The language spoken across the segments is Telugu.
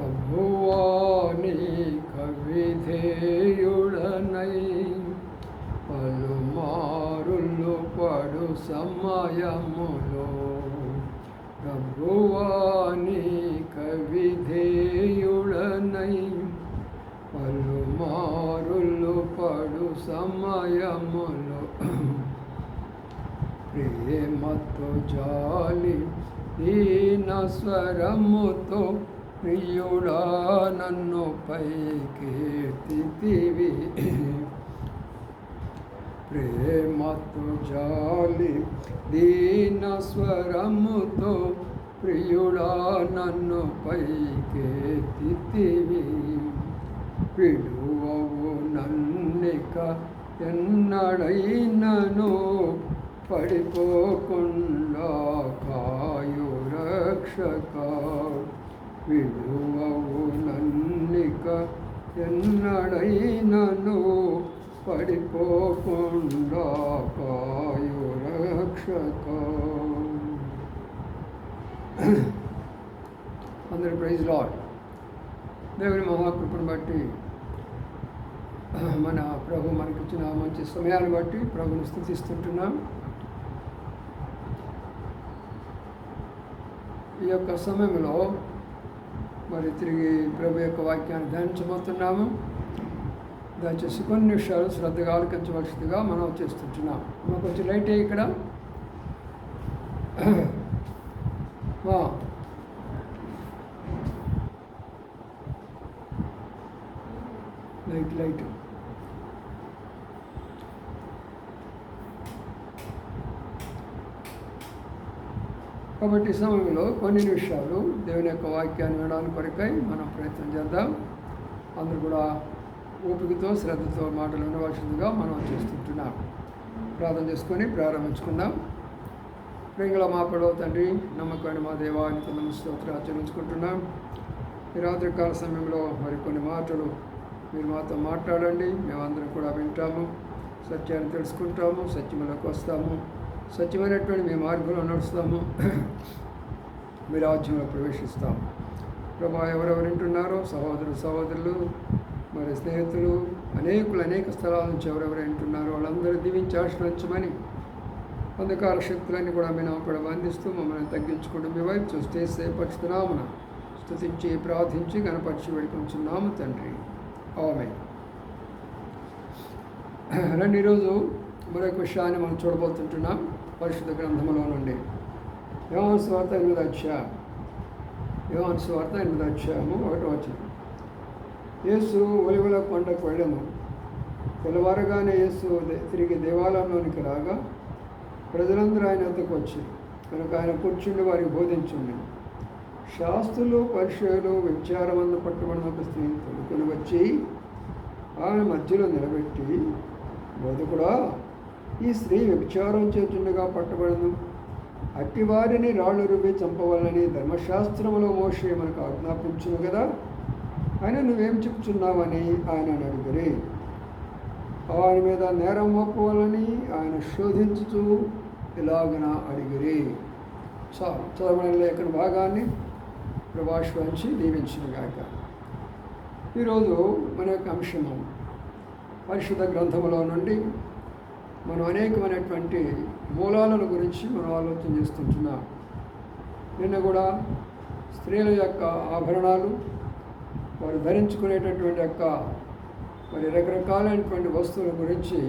ప్రభువాని కవిధేయుడనై పలుమారులు పడు సమయములో ప్రభువాని కవిధేయుడనై పలుమారులు పడు సమయములో ప్రేమతో జాలి దీన స్వరముతో ప్రియుడా నన్ను పైకెత్తితివి ప్రేమతో జాలి దీన స్వరముతో ప్రియుడా నన్ను పైకెత్తితివి విడువవు నన్నిక ఎన్నడైనను పడిపోకుండా కాయు రక్షక విడువవు నన్నిక ఎన్నడైనను పడిపోకుండా కాయురక్షక అందరి ప్రైజ్ లాడ్ దేవుని మహాకృపను బట్టి మన ప్రభు మనకిచ్చిన మంచి సమయాన్ని బట్టి ప్రభుని స్థుతిస్తుంటున్నాం. ఈ యొక్క సమయంలో మరి తిరిగి ప్రభు యొక్క వాక్యాన్ని ధ్యానించబోతున్నాము. దయచేసి కొన్ని నిమిషాలు శ్రద్ధగా ఆలకించవలసిందిగా మనం చేస్తుంటున్నాం. మాకు కొంచెం లైట్ ఇక్కడ ఆ. లైట్ లైట్ కాబట్టి ఈ సమయంలో కొన్ని నిమిషాలు దేవుని యొక్క వాక్యాన్ని వినడానికి కొరకై మనం ప్రయత్నం చేద్దాం. అందరూ కూడా ఓపికతో శ్రద్ధతో మాటలు వినవలసిందిగా మనం చేస్తుంటున్నాం. ప్రార్థన చేసుకొని ప్రారంభించుకుందాం. ప్రింగళ మా పడవ తండ్రి నమ్మకాన్ని మా దేవానికి మన స్తోత్రం ఆచరించుకుంటున్నాం ఈ రాత్రికాల సమయంలో మరికొన్ని మాటలు మీరు మాతో మాట్లాడండి. మేమందరం కూడా వింటాము సత్యాన్ని తెలుసుకుంటాము సత్యములకు వస్తాము. సత్యమైనటువంటి మీ మార్గంలో నడుస్తాము. మీ రాజ్యంలో ప్రవేశిస్తాము. ప్రభా ఎవరెవరు వింటున్నారో సహోదరు సహోదరులు మరి స్నేహితులు అనేకులు అనేక స్థలాల నుంచి ఎవరెవరు వింటున్నారో వాళ్ళందరూ దీవించి ఆశ్రయించమని అంధకార శక్తులన్నీ కూడా మేము కూడా బంధిస్తూ మమ్మల్ని తగ్గించుకుంటూ మీ వైపు చూస్తే సేపరుచుతున్నామున స్థుతించి ప్రార్థించి కనపరిచి వేడుకొంచున్నాము తండ్రి. అవమే రండి ఈరోజు మరొక విషయాన్ని మనం చూడబోతుంటున్నాం. పరిశుద్ధ గ్రంథంలో నుండి. యోహాన్ స్వార్థ ఎనిమిది అధ్యా యోహాన్ స్వార్థ ఎనిమిది అధ్యాయము ఒకటో వచ్చింది యేసు ఒలివల కొండకు వెళ్ళను తెల్లవారగానే యేసు తిరిగి దేవాలయంలోనికి రాగా ప్రజలందరూ ఆయన వద్దకు వచ్చి కనుక ఆయన కూర్చుండి వారికి బోధించుండి. శాస్త్రులు పరిచయలు విచారమందు పట్టుబడిన ఒక స్త్రీని తొడుకుని వచ్చి ఆయన మధ్యలో నిలబెట్టి బోధకుడా ఈ స్త్రీ వ్యభిచారం చేతుండగా పట్టబడను. అట్టివారిని రాళ్ళు రుబ్బి చంపవాలని ధర్మశాస్త్రములో మోషే మనకు ఆజ్ఞాపించును కదా ఆయన నువ్వేం చెప్తున్నావని ఆయన అడిగిరి వారి మీద నేరం మోపవాలని ఆయన శోధించుతూ ఇలాగన అడిగిరి. చాలు చదవడం లేఖన భాగాన్ని ప్రభాష్వించి దీవించిన గాక. ఈరోజు మన యొక్క అంశము పరిశుద్ధ గ్రంథములో నుండి మనం అనేకమైనటువంటి మూలాలను గురించి మనం ఆలోచన చేస్తుంటున్నాం. నిన్న కూడా స్త్రీల యొక్క ఆభరణాలు వారు ధరించుకునేటటువంటి యొక్క మరి రకరకాలైనటువంటి వస్తువుల గురించి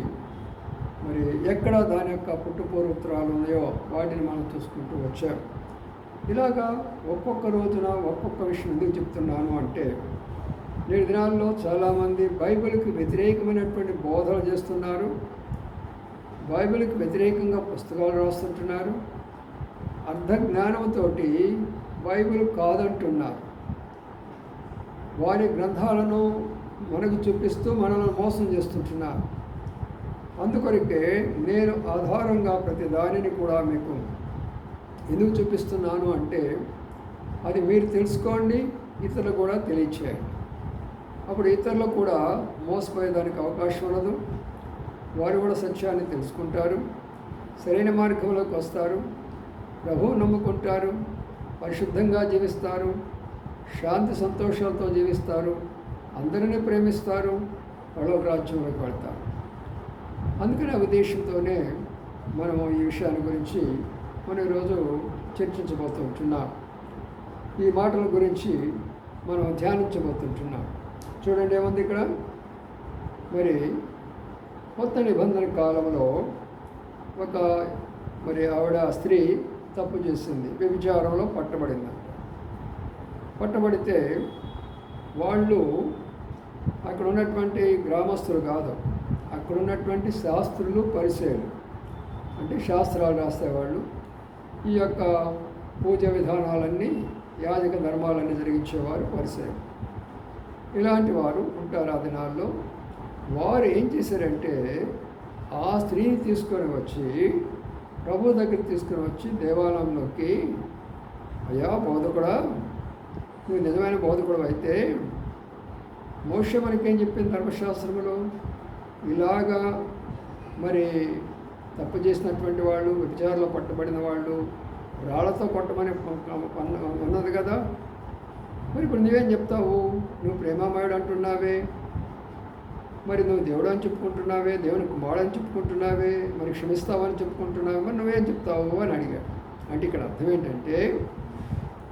మరి ఎక్కడ దాని యొక్క పుట్టుపూర్వత్రాలు ఉన్నాయో వాటిని మనం చూసుకుంటూ వచ్చాం. ఇలాగా ఒక్కొక్క రోజున ఒక్కొక్క విషయం ఎందుకు చెప్తున్నాను అంటే నేటి దినాల్లో చాలామంది బైబిల్కి వ్యతిరేకమైనటువంటి బోధలు చేస్తున్నారు. బైబిల్కి వ్యతిరేకంగా పుస్తకాలు రాస్తుంటున్నారు. అర్ధ జ్ఞానంతో బైబిల్ కాదంటున్నారు. వారి గ్రంథాలను మనకు చూపిస్తూ మనల్ని మోసం చేస్తుంటున్నారు. అందుకొరకే నేను ఆధారంగా ప్రతి దానిని కూడా మీకు ఎందుకు చూపిస్తున్నాను అంటే అది మీరు తెలుసుకోండి ఇతరులు కూడా తెలియచేయండి. అప్పుడు ఇతరులు కూడా మోసపోయేదానికి అవకాశం ఉండదు. వారు కూడా సత్యాన్ని తెలుసుకుంటారు. సరైన మార్గంలోకి వస్తారు. ప్రభువు నమ్ముకుంటారు. పరిశుద్ధంగా జీవిస్తారు. శాంతి సంతోషాలతో జీవిస్తారు. అందరినీ ప్రేమిస్తారు. పడవ రాజ్యంలోకి వెళ్తారు. అందుకని ఉద్దేశంతోనే మనము ఈ విషయాన్ని గురించి మనం ఈరోజు చర్చించబోతుంటున్నాం ఈ మాటల గురించి మనం ధ్యానించబోతుంటున్నాం చూడండి ఏముంది ఇక్కడ? మరి కొత్త నిబంధన కాలంలో ఒక మరి ఆవిడ స్త్రీ తప్పు చేసింది వ్యభిచారంలో పట్టబడింది. పట్టబడితే వాళ్ళు అక్కడ ఉన్నటువంటి గ్రామస్తులు కాదు అక్కడ ఉన్నటువంటి శాస్త్రులు పరిచయం అంటే శాస్త్రాలు రాసేవాళ్ళు. ఈ యొక్క పూజ విధానాలన్నీ యాజక ధర్మాలన్నీ జరిగించేవారు పరిచయం ఇలాంటి వారు ఉంటారు ఆ దినాల్లో. వారు ఏం చేశారంటే ఆ స్త్రీని తీసుకొని వచ్చి ప్రభు దగ్గర తీసుకొని వచ్చి దేవాలయంలోకి అయ్యా బోధకుడా నువ్వు నిజమైన బోధకుడు అయితే మోక్ష మనకేం చెప్పింది ధర్మశాస్త్రములో? ఇలాగా మరి తప్పు చేసినటువంటి వాళ్ళు విచారణలో పట్టబడిన వాళ్ళు రాళ్ళతో కొట్టమని ఉన్నది కదా? మరి ఇప్పుడు నువ్వేం చెప్తావు? నువ్వు ప్రేమామయుడు అంటున్నావే. మరి నువ్వు దేవుడు అని చెప్పుకుంటున్నావే దేవుని కుమారుడు చెప్పుకుంటున్నావే మరి క్షమిస్తావని చెప్పుకుంటున్నావే మరి నువ్వేం చెప్తావు అని అడిగాడు. అంటే ఇక్కడ అర్థం ఏంటంటే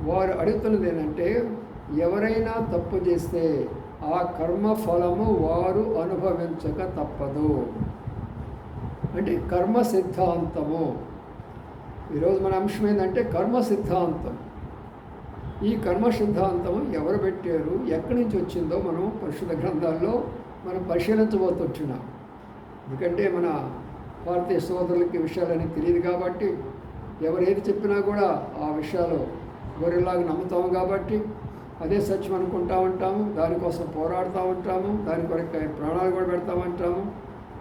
వారు అడుగుతున్నది ఏంటంటే ఎవరైనా తప్పు చేస్తే ఆ కర్మ ఫలము వారు అనుభవించక తప్పదు. అంటే కర్మ సిద్ధాంతము. ఈరోజు మన అంశం ఏంటంటే కర్మ సిద్ధాంతం. ఈ కర్మ సిద్ధాంతం ఎవరు పెట్టారు ఎక్కడి నుంచి వచ్చిందో మనం పరిశుద్ధ గ్రంథాల్లో మనం పరిశీలించబోతున్నాం ఎందుకంటే మన భారతీయ సోదరులకి విషయాలని తెలియదు కాబట్టి ఎవరేది చెప్పినా కూడా ఆ విషయాలు గొర్రెలాగా నమ్ముతాము కాబట్టి అదే సత్యం అనుకుంటా ఉంటాము దానికోసం పోరాడుతూ ఉంటాము దాని కొరకు ప్రాణాలు కూడా పెడతా ఉంటాము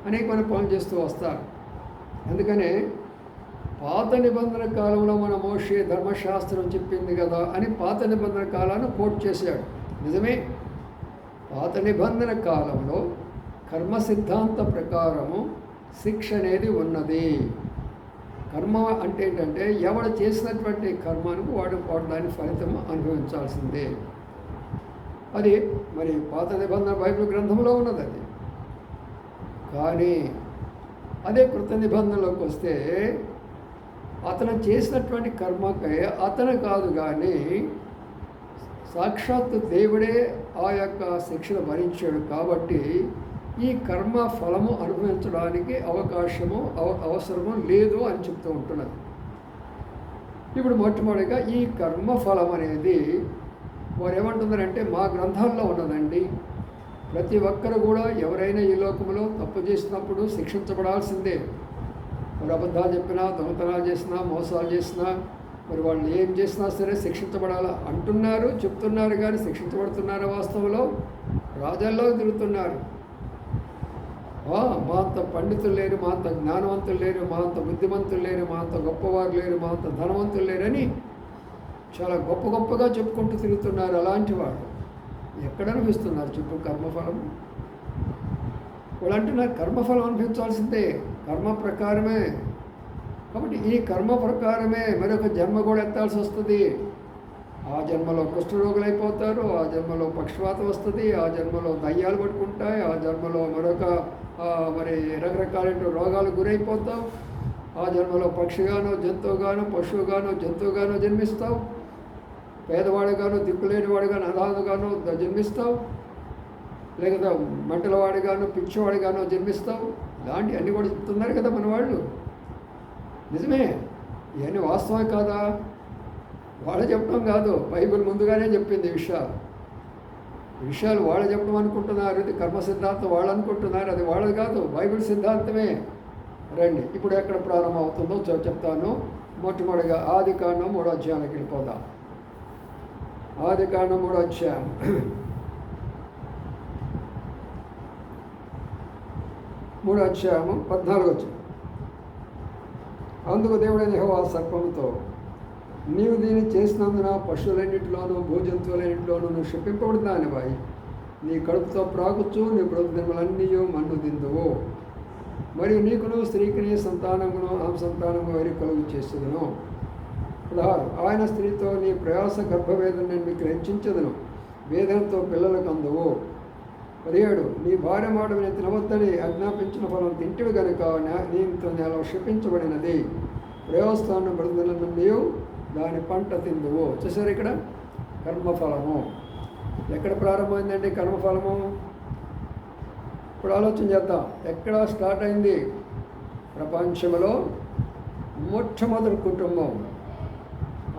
అనేకమైన పనులు చేస్తూ వస్తారు. అందుకనే పాత నిబంధన కాలంలో మన మోషే ధర్మశాస్త్రం చెప్పింది కదా అని పాత నిబంధన కాలాన్ని కోట్ చేశాడు. నిజమే? పాత నిబంధన కాలంలో కర్మ సిద్ధాంత ప్రకారము శిక్ష అనేది ఉన్నది. కర్మ అంటే ఏంటంటే ఎవడు చేసినటువంటి కర్మను వాడు వాడు దాని ఫలితం అనుభవించాల్సిందే. అది మరి పాత నిబంధన బైబిల్ గ్రంథంలో ఉన్నది అది. కానీ అదే కృత నిబంధనలోకి వస్తే అతను చేసినటువంటి కర్మకై అతను కాదు కానీ సాక్షాత్ దేవుడే ఆ యొక్క శిక్షణ భరించాడు కాబట్టి ఈ కర్మ ఫలము అనుభవించడానికి అవకాశము అవ అవసరము లేదు అని చెప్తూ ఉంటున్నది ఇప్పుడు మొట్టమొదటిగా ఈ కర్మ ఫలం అనేది వారు ఏమంటున్నారంటే మా గ్రంథాల్లో ఉన్నదండి. ప్రతి ఒక్కరు కూడా ఎవరైనా ఈ లోకంలో తప్పు చేసినప్పుడు శిక్షించబడాల్సిందే. మరి అబద్ధాలు చెప్పినా దొంగతనాలు చేసినా మోసాలు చేసినా మరి వాళ్ళు ఏం చేసినా సరే శిక్షించబడాలా? అంటున్నారు చెప్తున్నారు కానీ శిక్షించబడుతున్నారు వాస్తవంలో? రాజాల్లో తిరుగుతున్నారు. మా అంత పండితులు లేరు మా అంత జ్ఞానవంతులు లేరు మా అంత బుద్ధిమంతులు లేరు మా అంత గొప్పవారు లేరు మా అంత ధనవంతులు లేరని చాలా గొప్ప గొప్పగా చెప్పుకుంటూ తిరుగుతున్నారు అలాంటి వాళ్ళు. ఎక్కడ అనిపిస్తున్నారు చెప్పు కర్మఫలం? వాళ్ళు అంటున్నారు కర్మఫలం అనిపించాల్సిందే. కర్మ ప్రకారమే కాబట్టి ఈ కర్మ ప్రకారమే మరొక జన్మ కూడా ఎత్తాల్సి వస్తుంది. ఆ జన్మలో కుష్ఠరోగులు అయిపోతారు ఆ జన్మలో పక్షవాతం వస్తుంది ఆ జన్మలో దయ్యాలు పట్టుకుంటాయి ఆ జన్మలో మరొక మరి రకరకాల రోగాలు గురైపోతాం ఆ జన్మలో పక్షిగానో జంతువుగానో పశువుగానో జంతువుగానో జన్మిస్తాం పేదవాడుగాను దిక్కులేనివాడుగాను అనాథగాను జన్మిస్తావు. లేకపోతే మంటలవాడిగాను పిచ్చివాడిగాను జన్మిస్తావు. ఇలాంటివన్నీ కూడా చెప్తున్నారు కదా మన వాళ్ళు నిజమే. ఇవన్నీ వాస్తవం కాదా? వాళ్ళు చెప్పడం కాదు. బైబిల్ ముందుగానే చెప్పింది విషయాలు. విషయాలు వాళ్ళు చెప్పడం అనుకుంటున్నారు. ఇది కర్మ సిద్ధాంతం వాళ్ళు అనుకుంటున్నారు. అది వాళ్ళది కాదు. బైబిల్ సిద్ధాంతమే. రండి. ఇప్పుడు ఎక్కడ ప్రారంభం అవుతుందో చెప్తాను. మొట్టమొదటిగా ఆది కాండం మూడో అధ్యాయానికి వెళ్ళిపోదాం. ఆది కాండం మూడో అధ్యాయం. మూడో అధ్యాయము పద్నాలుగు వచ్చాము అందుకు దేవుడైన యహోవా సర్పంతో నీవు దీన్ని చేసినందున పశువులన్నింటిలోనూ భూజంతువులన్నింటిలోనూ నువ్వు శపింపబడినాని వాయి నీ కడుపుతో ప్రాగుచ్చు నీ బ్రతుకులన్నీ మన్ను దిందువు. మరియు నీకును స్త్రీకిని సంతానమును ఆ సంతానము వారి కలుగు చేసేదను. పదహారు ఆయన స్త్రీతో నీ ప్రయాస గర్భవేదన నేను మీకు హెచ్చించదను వేదనతో పిల్లలకు అందువు. పదిహేడు నీ భార్య మాట నేను తినవద్దని ఆజ్ఞాపించిన ఫలం తింటివి కనుక నీతో నేల క్షిపించబడినది. ప్రయోస్థానం బృందల నుండి దాని పంట తిందువు. చూసారు ఇక్కడ? కర్మఫలము. ఎక్కడ ప్రారంభమైందండి కర్మఫలము? ఇప్పుడు ఆలోచన చేద్దాం. ఎక్కడ స్టార్ట్ అయింది? ప్రపంచంలో మొట్టమొదటి కుటుంబం.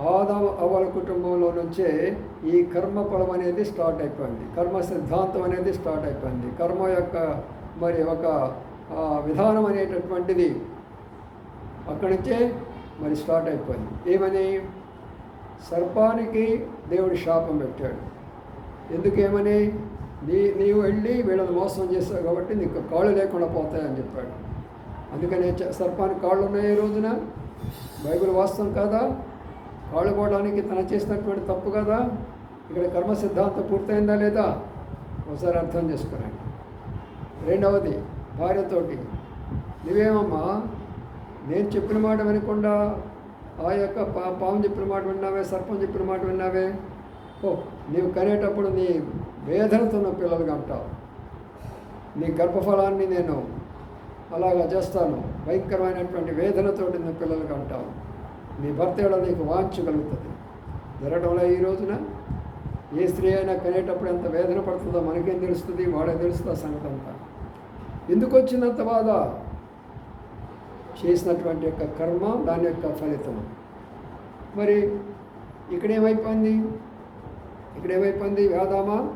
ఆదాం అవల కుటుంబంలో నుంచే ఈ కర్మఫలం అనేది స్టార్ట్ అయిపోయింది. కర్మ సిద్ధాంతం అనేది స్టార్ట్ అయిపోయింది. కర్మ యొక్క మరి ఒక విధానం అనేటటువంటిది అక్కడి నుంచే మరి స్టార్ట్ అయిపోయింది. ఏమని? సర్పానికి దేవుడు శాపం పెట్టాడు. ఎందుకేమని? నీ నీవు వెళ్ళి వీళ్ళని మోసం చేస్తావు కాబట్టి నీకు కాళ్ళు లేకుండా పోతాయని చెప్పాడు. అందుకనే సర్పానికి కాళ్ళు ఉన్నాయి ఈ రోజున? బైబిల్ వాస్తవం కాదా? కాళ్ళు పోవడానికి తన చేసినటువంటి తప్పు కదా? ఇక్కడ కర్మ సిద్ధాంతం పూర్తయిందా లేదా? ఒకసారి అర్థం చేసుకోరండి రెండవది భార్యతోటి నువ్వేమమ్మా నేను చెప్పిన మాట వినకుండా ఆ యొక్క పా పాము చెప్పిన మాట విన్నావే సర్పం చెప్పిన మాట విన్నావే? ఓ నీవు కనేటప్పుడు నీ వేదనతో ఉన్న పిల్లలుగా అంటావు నీ గర్భఫలాన్ని నేను అలాగా చేస్తాను. భయంకరమైనటువంటి వేదనతోటి నీ పిల్లలుగా అంటావు నీ భర్త ఏడో నీకు వాంచగలుగుతుంది జరగడంలో ఈ రోజున? ఏ స్త్రీ అయినా కనేటప్పుడు ఎంత వేదన పడుతుందో మనకేం తెలుస్తుంది? వాడే తెలుస్తుంది ఆ సంగతి అంతా. ఎందుకు వచ్చిందంత బాధ? చేసినటువంటి యొక్క కర్మ దాని యొక్క ఫలితం. మరి ఇక్కడేమైపోయింది ఇక్కడేమైపోయింది వేదామా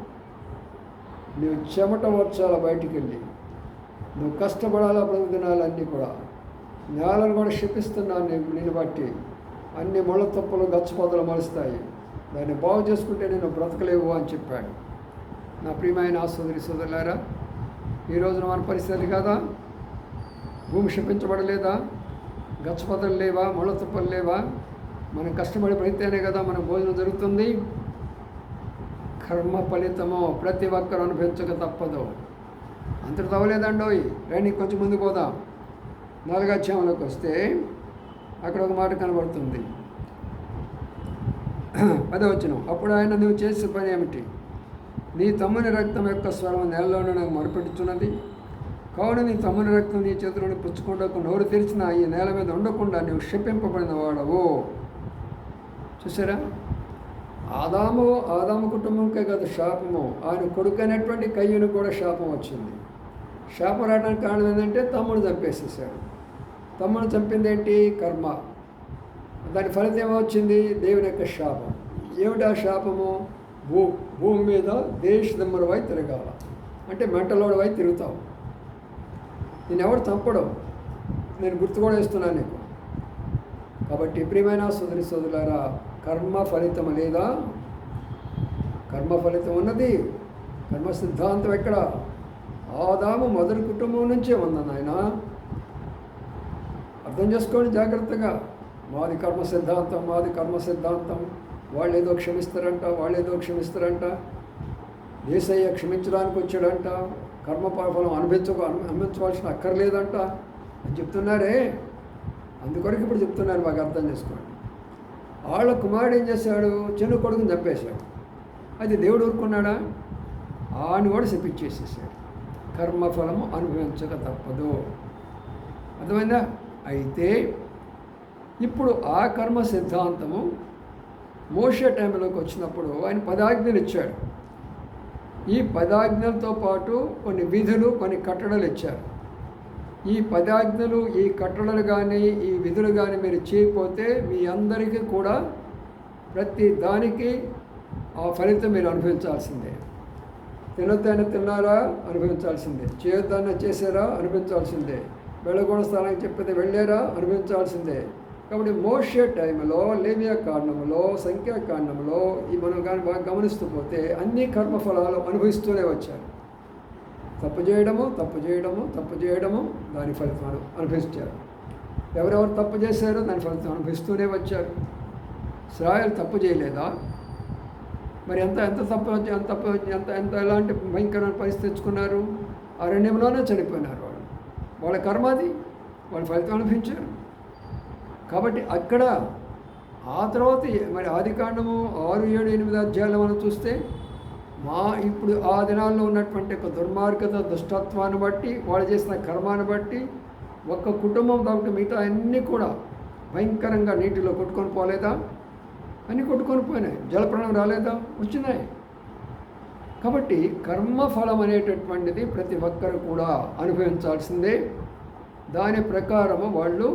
నువ్వు చెమట వచ్చాల బయటికి వెళ్ళి నువ్వు కష్టపడాలా బ్రతుకుదినాలన్నీ కూడా? నేలను కూడా క్షిపిస్తున్నాను నేను నిన్ను బట్టి అన్ని ముళ్ళ తుప్పలు గచ్చపోతలు మలుస్తాయి. దాన్ని బాగు చేసుకుంటే నేను బ్రతకలేవు అని చెప్పాడు. నా ప్రియమైన సోదరి సోదరులారా ఈ రోజున మన పరిస్థితి కాదా? భూమి క్షమించబడలేదా? గచ్చపదలు లేవా? మొలతుప్పలు లేవా? మనం కష్టపడి పడితేనే కదా మన భోజనం జరుగుతుంది. కర్మ ఫలితము ప్రతి ఒక్కరు అనుభవించక తప్పదు. అంతటి తవ్వలేదండోయ్. రండి కొంచెం ముందు పోదాం. నాలుగాధ్యాయంలోకి వస్తే అక్కడ ఒక మాట కనబడుతుంది. పదవచనం. అప్పుడు ఆయన నువ్వు చేసే పని ఏమిటి? నీ తమ్ముని రక్తం యొక్క స్వరం నేలలోనే నాకు మరుపెట్టుచున్నది. కావున నీ తమ్ముని రక్తం నీ చేతిలోని పుచ్చుకుంటకు నోరు తెరిచిన ఈ నేల మీద ఉండకుండా నువ్వు క్షిపింపబడిన వాడవు చూసారా ఆదాము ఆదాము కుటుంబంకే కదా శాపము. ఆయన కొడుకైనటువంటి కయ్యను కూడా శాపం వచ్చింది. శాపం రావడానికి కారణం ఏంటంటే తమ్ముడు చంపేసేసాడు తమ్ముడు చంపింది ఏంటి కర్మ. దాని ఫలితం ఏమొచ్చింది? దేవుని యొక్క శాపం. ఏమిటి ఆ శాపము? భూ భూమి మీద దేశదమ్మరవై తిరగాల. అంటే మెంటలోడవై తిరుగుతావు. నేను చంపడం? నేను గుర్తు కూడా ఇస్తున్నాను నీకు. కాబట్టి ప్రియమైన సోదరి సోదరులారా కర్మ ఫలితం లేదా? కర్మ ఫలితం ఉన్నది. కర్మ సిద్ధాంతం ఎక్కడ? ఆదాము మొదటి కుటుంబం నుంచే ఉంది నాయన. అర్థం చేసుకోండి జాగ్రత్తగా. మాది కర్మ సిద్ధాంతం మాది కర్మ సిద్ధాంతం వాళ్ళు ఏదో క్షమిస్తారంట వాళ్ళు ఏదో క్షమిస్తారంట. దేశయ్య క్షమించడానికి వచ్చాడంట. కర్మ ఫలం అనుభవించక అనుభవించవలసిన అక్కర్లేదంట. అని చెప్తున్నారే? అందుకొరకు ఇప్పుడు చెప్తున్నారు మాకు అర్థం చేసుకోండి. వాళ్ళ కుమారుడు ఏం చేశాడు? చిన్న కొడుకుని చంపేశాడు. అది దేవుడు ఊరుకున్నాడా? ఆని కూడా చెప్పించేసేసాడు కర్మఫలము అనుభవించక తప్పదు. అర్థమైందా? అయితే ఇప్పుడు ఆ కర్మ సిద్ధాంతము మోషే టైంలోకి వచ్చినప్పుడు ఆయన పదాజ్ఞలు ఇచ్చాడు. ఈ పదాజ్ఞలతో పాటు కొన్ని విధులు కొన్ని కట్టడలు ఇచ్చారు. ఈ పదాజ్ఞలు ఈ కట్టడలు కానీ ఈ విధులు కానీ మీరు చేయకపోతే మీ అందరికీ కూడా ప్రతి దానికి ఆ ఫలితం మీరు అనుభవించాల్సిందే. తినొద్దని తిన్నారా? అనుభవించాల్సిందే. చేయొద్దని చేశారా? అనుభవించాల్సిందే. వెళ్ళకూడని స్థానానికి చెప్పితే వెళ్ళారా? అనుభవించాల్సిందే. కాబట్టి మోషే టైంలో లేమియా సంఖ్యాకాండంలో ఈ మనం కానీ బాగా గమనిస్తూ పోతే అన్ని కర్మఫలాలు అనుభవిస్తూనే వచ్చారు. తప్పు చేయడము తప్పు చేయడము తప్పు చేయడము దాని ఫలితాలు అనుభవించారు. ఎవరెవరు తప్పు చేశారో దాని ఫలితం అనుభవిస్తూనే వచ్చారు. శ్రాయలు తప్పు చేయలేదా? మరి ఎంత ఎంత తప్పు వచ్చి ఎంత తప్పు ఎంత ఎంత ఎలాంటి భయంకరమైన పరిస్థితి తెచ్చుకున్నారు? అరణ్యంలోనే చనిపోయినారు వాళ్ళు. వాళ్ళ కర్మాది వాళ్ళ ఫలితం అనుభవించారు. కాబట్టి అక్కడ ఆ తర్వాత మరి ఆదికాండము ఆరు ఏడు ఎనిమిది అధ్యాయాలు మనం చూస్తే మా ఇప్పుడు ఆ దినాల్లో ఉన్నటువంటి ఒక దుర్మార్గత దుష్టత్వాన్ని బట్టి వాళ్ళు చేసిన కర్మాన్ని బట్టి ఒక్క కుటుంబం కాబట్టి మిగతా అన్నీ కూడా భయంకరంగా నీటిలో కొట్టుకొని పోలేదా? అన్నీ కొట్టుకొని పోయినాయి. జలప్రాణం రాలేదా? వచ్చినాయి. కాబట్టి కర్మఫలం అనేటటువంటిది ప్రతి ఒక్కరు కూడా అనుభవించాల్సిందే. దాని ప్రకారము వాళ్ళు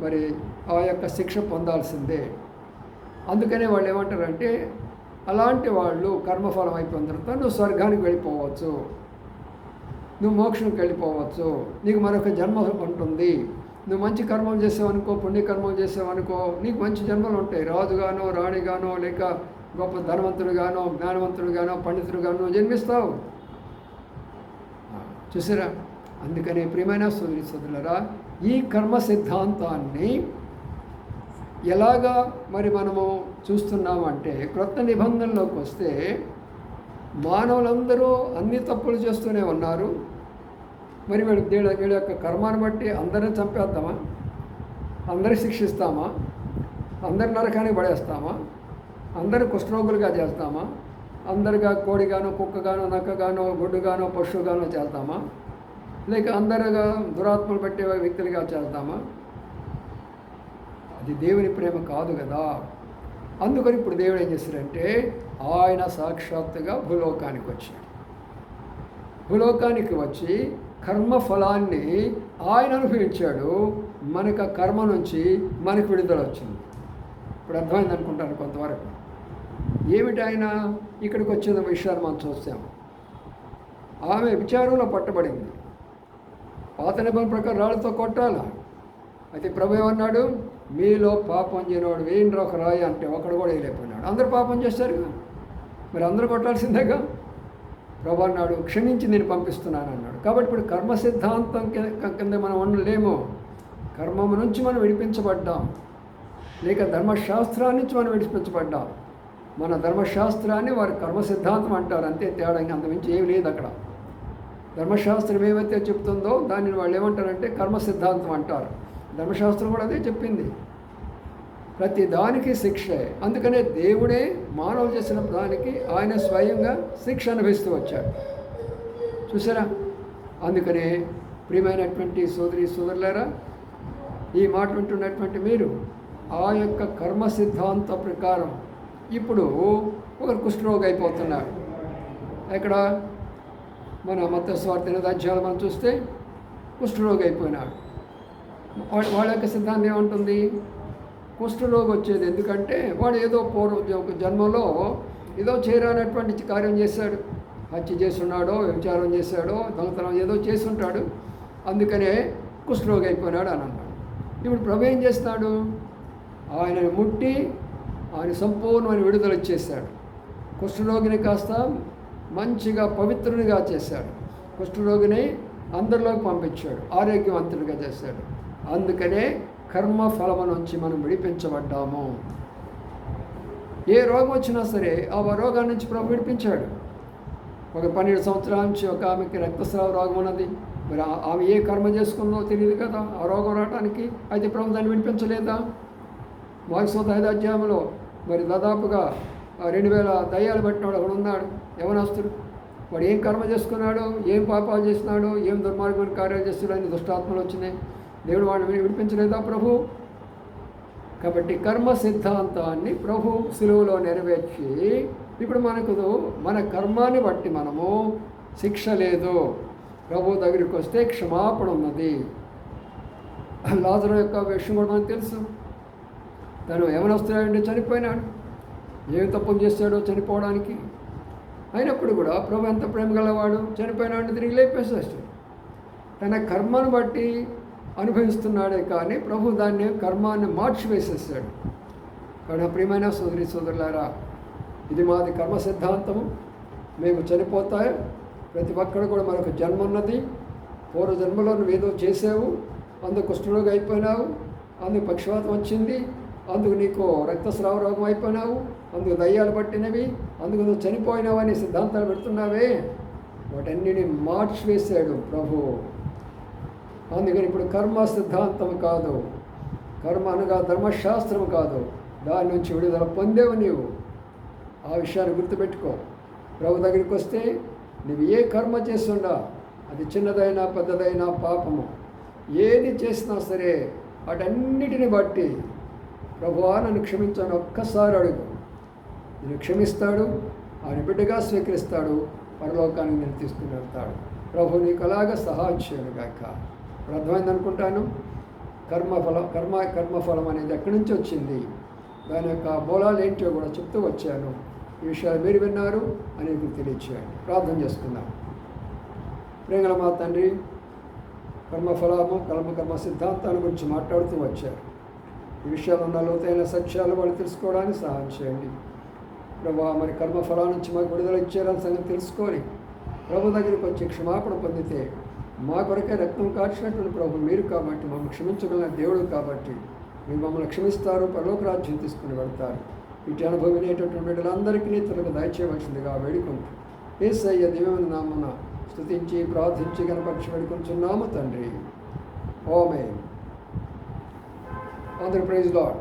మరి ఆ యొక్క శిక్ష పొందాల్సిందే. అందుకనే వాళ్ళు ఏమంటారంటే అలాంటి వాళ్ళు కర్మఫలం అయిపోయిన తర్వాత నువ్వు స్వర్గానికి వెళ్ళిపోవచ్చు. నువ్వు మోక్షంకి వెళ్ళిపోవచ్చు. నీకు మరొక జన్మ ఉంటుంది. నువ్వు మంచి కర్మం చేసావనుకో పుణ్యకర్మం చేసావనుకో నీకు మంచి జన్మలు ఉంటాయి. రాజుగానో రాణిగానో లేక గొప్ప ధనవంతుడుగానో జ్ఞానవంతుడుగానో పండితుడుగానో జన్మిస్తావు. చూసారా? అందుకనే ప్రియమైన సోదరి సోదరులరా ఈ కర్మ సిద్ధాంతాన్ని ఎలాగా మరి మనము చూస్తున్నామంటే క్రొత్త నిబంధనలోకి వస్తే మానవులందరూ అన్ని తప్పులు చేస్తూనే ఉన్నారు. మరి వీళ్ళ వీళ్ళ వీళ్ళ యొక్క కర్మాన్ని బట్టి అందరిని చంపేద్దామా? అందరి శిక్షిస్తామా? అందరి నరకానికి పడేస్తామా? అందరి కుష్ఠరోగులుగా చేస్తామా? అందరిగా కోడిగానో కుక్కగానో నక్కగానో గుడ్డుగానో పశువుగానో చేస్తామా? లేక అందరుగా దురాత్మలు పెట్టే వ్యక్తులుగా చేస్తామా? అది దేవుని ప్రేమ కాదు కదా. అందుకని ఇప్పుడు దేవుడు ఏం చేశారంటే ఆయన సాక్షాత్తుగా భూలోకానికి వచ్చాడు. భూలోకానికి వచ్చి కర్మ ఫలాన్ని ఆయన అనుభవించాడు. మనకు ఆ కర్మ నుంచి మనకు విడుదల వచ్చింది. ఇప్పుడు అర్థమైంది అనుకుంటాను కొంతవరకు. ఏమిటి ఆయన ఇక్కడికి వచ్చిన విషయాన్ని మనం చూస్తాము ఆమె విచారంలో పట్టబడింది. పాత నిబంధన ప్రకారం రాళ్ళతో కొట్టాలా. అయితే ప్రభు ఏమన్నాడు? మీలో పాపం చేయనివాడు వేయండి ఒక రాయి అంటే ఒకడు కూడా వేయలేకపోయినాడు. అందరూ పాపం చేశారు మీరు మరి అందరూ కొట్టాల్సిందేగా? ప్రభు అన్నాడు క్షమించి నేను పంపిస్తున్నాను అన్నాడు. కాబట్టి ఇప్పుడు కర్మ సిద్ధాంతం కింద మనం ఉండలేము. కర్మము నుంచి మనం విడిపించబడ్డాం. లేక ధర్మశాస్త్రాన్ని నుంచి మనం విడిపించబడ్డాం. మన ధర్మశాస్త్రాన్ని వారి కర్మ సిద్ధాంతం అంటారు. అంతే తేడా ఇంకా అంతమించి ఏమి లేదు అక్కడ. ధర్మశాస్త్రం ఏమైతే చెప్తుందో దానిని వాళ్ళు ఏమంటారంటే కర్మ సిద్ధాంతం అంటారు. ధర్మశాస్త్రం కూడా అదే చెప్పింది. ప్రతి దానికి శిక్షే. అందుకనే దేవుడే మానవ చేసిన దానికి ఆయన స్వయంగా శిక్ష అనుభవిస్తూ వచ్చాడు. చూసారా? అందుకనే ప్రియమైనటువంటి సోదరి సోదరులారా ఈ మాట వింటున్నటువంటి మీరు ఆ యొక్క కర్మ సిద్ధాంత ప్రకారం ఇప్పుడు ఒకరు కుష్ఠరోగి అయిపోతున్నారు ఎక్కడ? మన మత స్వార్థ అధ్యాయాలు మనం చూస్తే కుష్ఠరోగి అయిపోయినాడు వాళ్ళ యొక్క సిద్ధాంతం ఏముంటుంది? కుష్ఠరోగి వచ్చేది ఎందుకంటే వాడు ఏదో పూర్వ జన్మలో ఏదో చేరానటువంటి కార్యం చేశాడు. హత్య చేస్తున్నాడో విచారం చేశాడో దొంగతనం ఏదో చేస్తుంటాడు. అందుకనే కుష్ఠరోగి అయిపోయినాడు అని అన్నాడు. ఇప్పుడు ప్రభు ఏం చేస్తాడు? ఆయనను ముట్టి ఆయన సంపూర్ణమైన విడుదల ఇచ్చేసాడు కుష్ఠరోగిని కాస్త మంచిగా పవిత్రునిగా చేశాడు. కుష్ఠరోగిని అందరిలోకి పంపించాడు. ఆరోగ్యవంతుడిగా చేశాడు. అందుకనే కర్మ ఫలము నుంచి మనం విడిపించబడ్డాము. ఏ రోగం వచ్చినా సరే ఆ రోగాన్ని నుంచి ప్రభు విడిపించాడు. ఒక పన్నెండు సంవత్సరాల నుంచి ఒక ఆమెకి రక్తస్రావ రోగం ఉన్నది. మరి ఆమె ఏ కర్మ చేసుకుందో తెలియదు కదా. ఆ రోగం రావడానికి అయితే ప్రభు దాన్ని విడిపించలేదా? వారిసోత మరి దాదాపుగా రెండు వేల దయ్యాలు పెట్టినాడు ఒకడు ఉన్నాడు. యవనస్తుడు. వాడు ఏం కర్మ చేసుకున్నాడు ఏం పాపాలు చేస్తున్నాడు ఏం దుర్మార్గమైన కార్యాలు చేస్తున్నాడు అని దుష్టాత్మలు వచ్చినాయి. దేవుడు వాడిని విడిపించలేదా ప్రభు? కాబట్టి కర్మ సిద్ధాంతాన్ని ప్రభు సులువులో నెరవేర్చి ఇప్పుడు మనకు మన కర్మాన్ని బట్టి మనము శిక్ష లేదు. ప్రభు దగ్గరికి వస్తే క్షమాపణ ఉన్నది. లాజరు యొక్క విషయం కూడా మనకు తెలుసు. తను ఏమనొస్తున్నాడంటే చనిపోయినాడు. ఏ తప్పం చేశాడో చనిపోవడానికి? అయినప్పుడు కూడా ప్రభు ఎంత ప్రేమ గలవాడు? చనిపోయినాడు తిరిగి లేపేసేస్తాడు తన కర్మను బట్టి అనుభవిస్తున్నాడే కానీ ప్రభు దాన్ని కర్మాన్ని మార్చి వేసేస్తాడు కానీ ప్రియమైన సోదరి సోదరులారా ఇది మాది కర్మ సిద్ధాంతము. మేము చనిపోతాయి. ప్రతి ఒక్కడు కూడా మనకు జన్మ ఉన్నది. పూర్వ జన్మలో నువ్వు ఏదో చేసావు. అందుకు కుష్ఠరోగి అయిపోయినావు. అందుకు పక్షవాతం వచ్చింది. అందుకు నీకు రక్తస్రావ రోగం అయిపోయినావు. అందుకు దయ్యాలు పట్టినవి అందుకు నువ్వు చనిపోయినావు సిద్ధాంతాలు పెడుతున్నావే. వాటన్నిటిని మార్చివేశాడు ప్రభు. అందుకని ఇప్పుడు కర్మ సిద్ధాంతం కాదు. కర్మ అనగా ధర్మశాస్త్రం కాదు. దాని నుంచి విడుదల పొందేవు నీవు. ఆ విషయాన్ని గుర్తుపెట్టుకో. ప్రభు దగ్గరికి వస్తే నువ్వు ఏ కర్మ చేస్తుండా? అది చిన్నదైనా పెద్దదైనా పాపము. ఏది చేసినా సరే వాటన్నిటిని బట్టి ప్రభువా నన్ను క్షమించాను ఒక్కసారి అడుగు. నేను క్షమిస్తాడు ఆయన బిడ్డగా స్వీకరిస్తాడు పరలోకానికి నేను తీసుకుని వెళ్తాడు. ప్రభు నీకు అలాగా సహాయం చేయను గాక. అర్థమైంది అనుకుంటాను? కర్మఫలం కర్మ కర్మఫలం అనేది ఎక్కడి నుంచి వచ్చింది? దాని యొక్క మూలాలు ఏంటో కూడా చెప్తూ వచ్చాను. ఈ విషయాలు మీరు విన్నారు అని మీకు తెలియచేయండి. ప్రార్థన చేసుకుందాం ప్రేంగల మా తండ్రి కర్మఫలము కర్మ కర్మ సిద్ధాంతాల గురించి మాట్లాడుతూ వచ్చారు. ఈ విషయాలు ఉన్న లోతైన సత్యాలు వాళ్ళు తెలుసుకోవడానికి సహాయం చేయండి. ప్రభా మరి కర్మఫలాల నుంచి మాకు విడుదల ఇచ్చారని సంగతి తెలుసుకొని ప్రభు దగ్గరికి వచ్చి క్షమాపణ పొందితే మా కొరకే రక్తం కాచినటువంటి ప్రభు మీరు కాబట్టి మమ్మల్ని క్షమించగలిగిన దేవుడు కాబట్టి మీరు మమ్మల్ని క్షమిస్తారు పరలోకరాజ్యం తీసుకుని వెళ్తారు. ఇటు అనుభవినేటటువంటి అందరికీ తనకు దయచేయవలసిందిగా వేడుకుంటూ ఏసయ్య దివ్యమైన నామన స్థుతించి ప్రార్థించి కనపరిచి వేడుకుంటున్నాము తండ్రి. ఓమే అందరూ లాడ్